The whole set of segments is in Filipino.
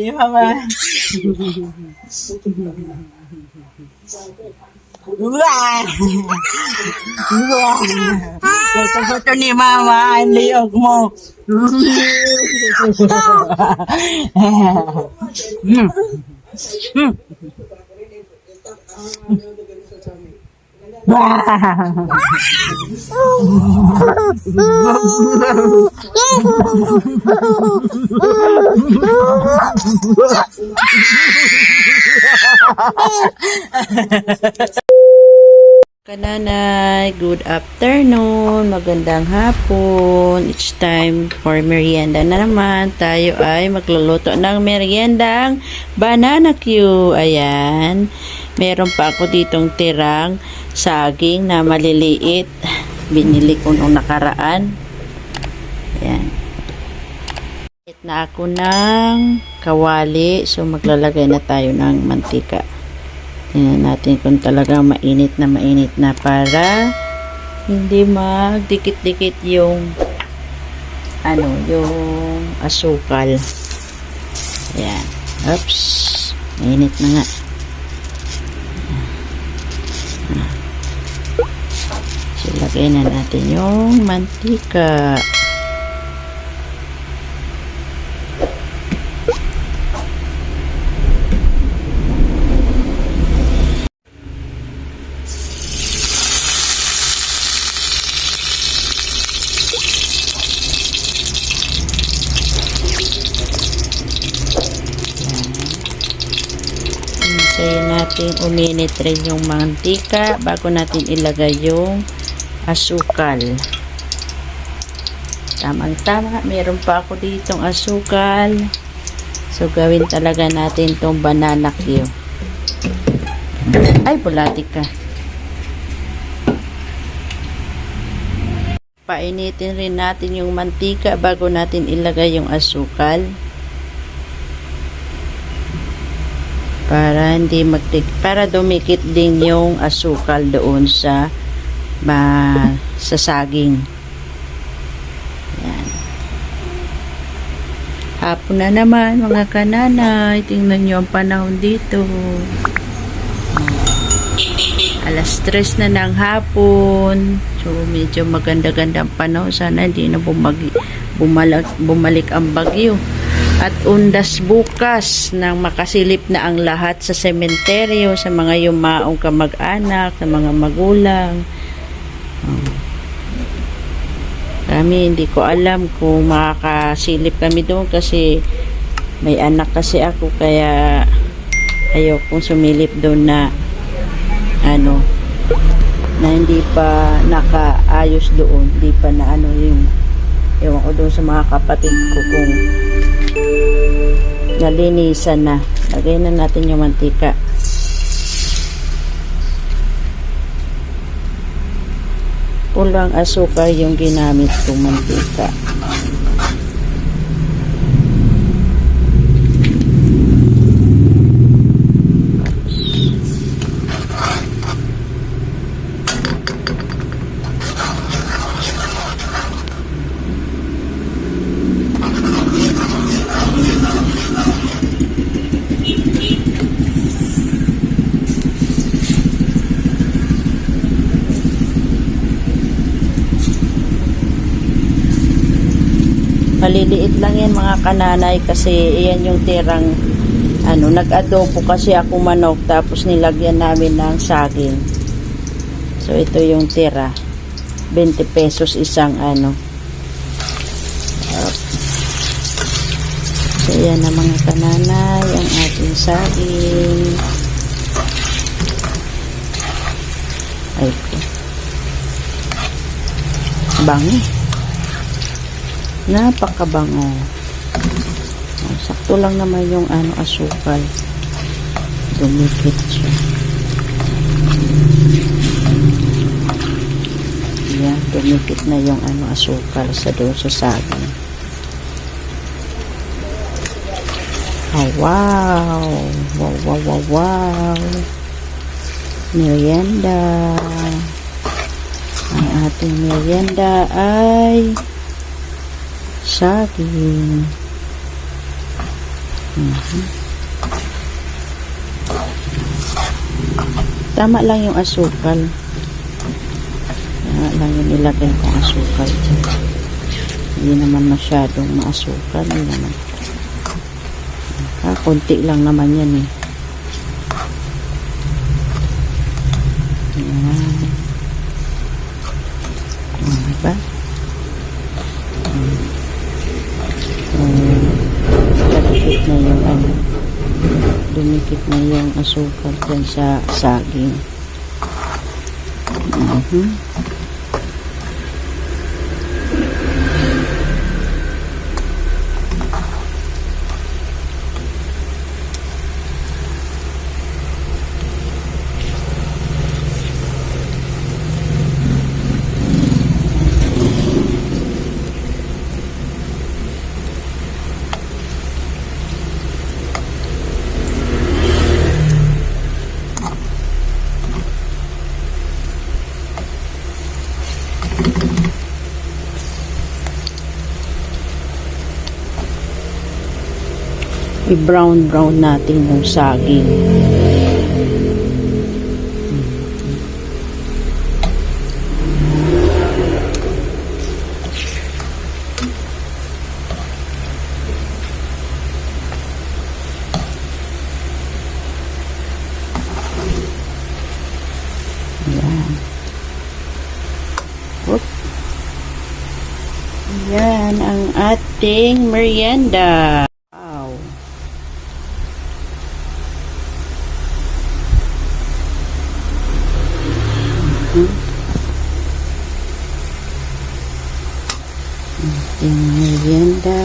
ดีพ่อมาว้าว้าเราจะพูดตัวนี้มามาอันนี้ออกมาอืมอืม Kananay, good afternoon, magandang hapon. It's time for merienda na naman. Tayo ay magluluto ng meriendang banana Q. Ayan. Meron pa ako ditong tirang saging na maliliit. Binili ko nung nakaraan. Ayan. It na ako ng kawali. So maglalagay na tayo ng mantika. Tingnan natin kung talagang mainit na mainit na para hindi magdikit-dikit yung ano, yung asukal. Ayan. Oops. Mainit na nga. So, lagay na natin yung mantika. Natin uminit rin yung mantika bago natin ilagay yung asukal. Tamang-tama, meron pa ako ditong asukal. So, gawin talaga natin tong banana cue. Ay, bulati ka. Painitin rin natin yung mantika bago natin ilagay yung asukal. para hindi magtik para dumikit din yung asukal doon sa ma, sa saging yan. Hapon na naman mga kananay. Tingnan nyo ang panahon dito. Alas tres na ng hapon. So medyo maganda-ganda ang panahon. Sana hindi na bumagi, bumalik, bumalik ang bagyo. At undas bukas nang makasilip na ang lahat sa sementeryo sa mga yumaong kamag-anak, sa mga magulang. Kami hindi ko alam kung makakasilip kami doon kasi may anak kasi ako kaya ayaw kong sumilip doon na ano na hindi pa nakaayos doon hindi pa na ano yung ewan ko doon sa mga kapatid ko kung nalinisan na. Lagay na natin yung mantika. Pulang asukar yung ginamit kong mantika. Maliliit lang yan mga kananay kasi iyan yung tirang ano, nag-adobo kasi ako manok tapos nilagyan namin ng saging. So ito yung tira. 20 pesos isang ano. So yan na mga kananay ang ating saging. Ay bangi napakabango. Oh, sakto lang naman yung ano asukal. Dumikit siya. Yan dumikit na yung ano asukal sa doon sa saging. Oh, wow! Wow wow wow wow! Merienda. Ang ating merienda ay saging. Mhm. Tama lang yung asukal. Tama lang yung nilagay kong asukal. Hindi naman masyadong maasukal. Hindi naman. Ah, konti lang naman yan eh. Ayan. Ah, diba? Hmm. Hmm. Dumikit na yung ano. Dumikit na yung asukal dyan sa saging. Mhm. I-brown brown natin yung saging. Ayan. Whoop. Ayan ang ating merienda. Wow. Mhm. Ating merienda.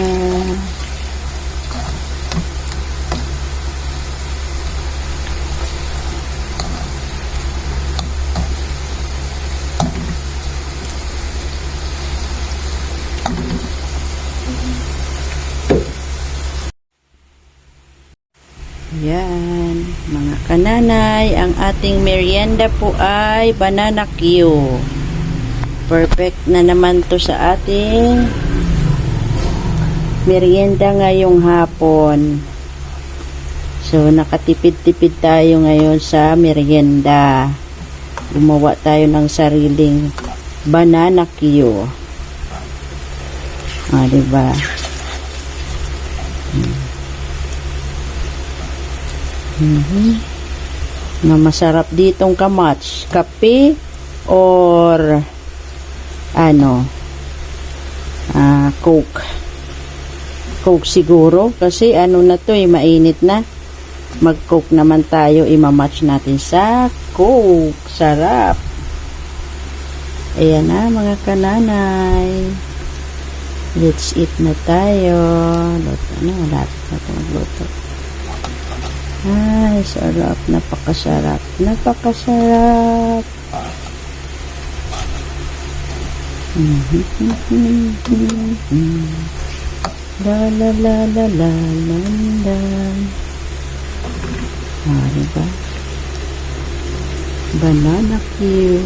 Yan, mga kananay, ang ating merienda po ay banana Q. Perfect na naman to sa ating merienda ngayong hapon. So, nakatipid-tipid tayo ngayon sa merienda. Gumawa tayo ng sariling banana Q. Ah, diba? Mhm. Na masarap ditong kamats. Kape or ano ah coke. Coke siguro kasi ano na to eh mainit na. Mag-coke naman tayo, imamatch natin sa coke. Sarap. Ayan na mga kananay. Let's eat na tayo. Luto na, malapit na ito magluto. Ay, sarap. Napakasarap. Napakasarap. La la la la la la la. Ah, diba? Banana cue.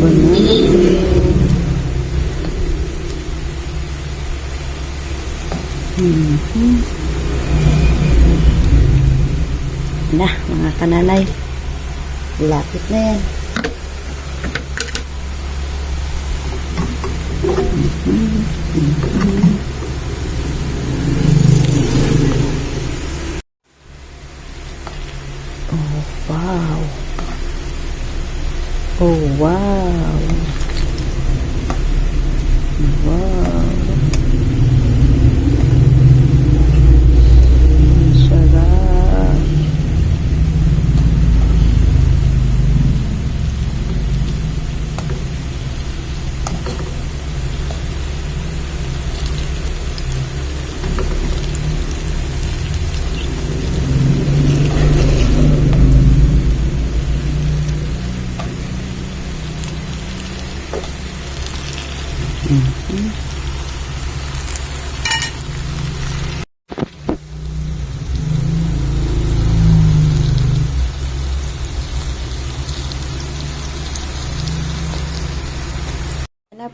Banana cue. Mhm. Na mga kananay lapit na yan mm-hmm. Mm-hmm.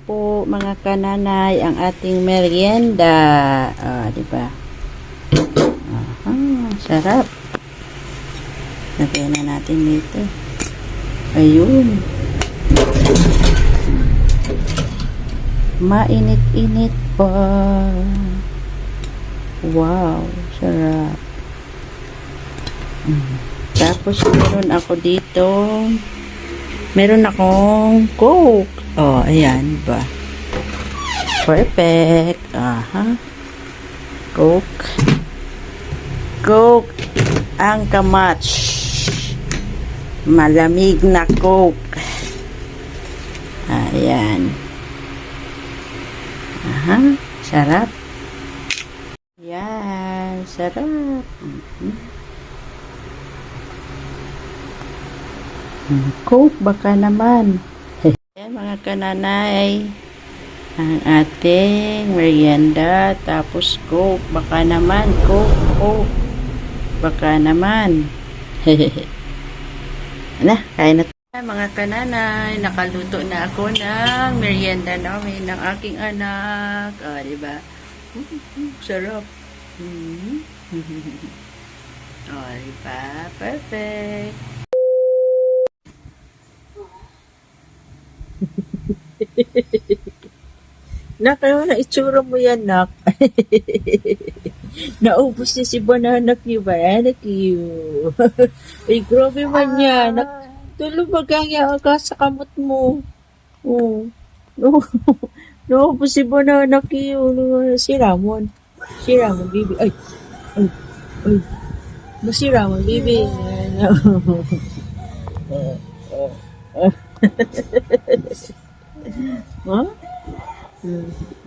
Po mga kananay ang ating merienda. Ah, di ba? Aha, sarap. Lagyan na natin dito. Ayun. Mainit-init pa. Wow, sarap. Mm. Tapos meron ako dito meron akong coke. Oh, ayan ba. Perfect. Aha. Coke. Coke ang kamatch. Malamig na coke. Ayan. Aha. Sarap. Yan. Sarap. Mhm. Hmm, Coke baka naman. Yan mga kananay. Ang ating merienda. Tapos Coke. Baka naman. Coke. Coke. Baka naman. na, kain na mga kananay. Nakaluto na ako ng merienda namin ng aking anak. O, ah, diba? Mm, Sarap. Mm. o, diba? Perfect. Nak, ano na itsura mo yan, nak? Naubos niya si banana Q, banana Q. Ay, grabe man yan. Nak, tulog magkanya ka sa kamot mo. Oh. No, naubos si banana Q. Si Ramon. Si Ramon, baby. Ay, ay, ay. Si Ramon, baby. Huh? Mm.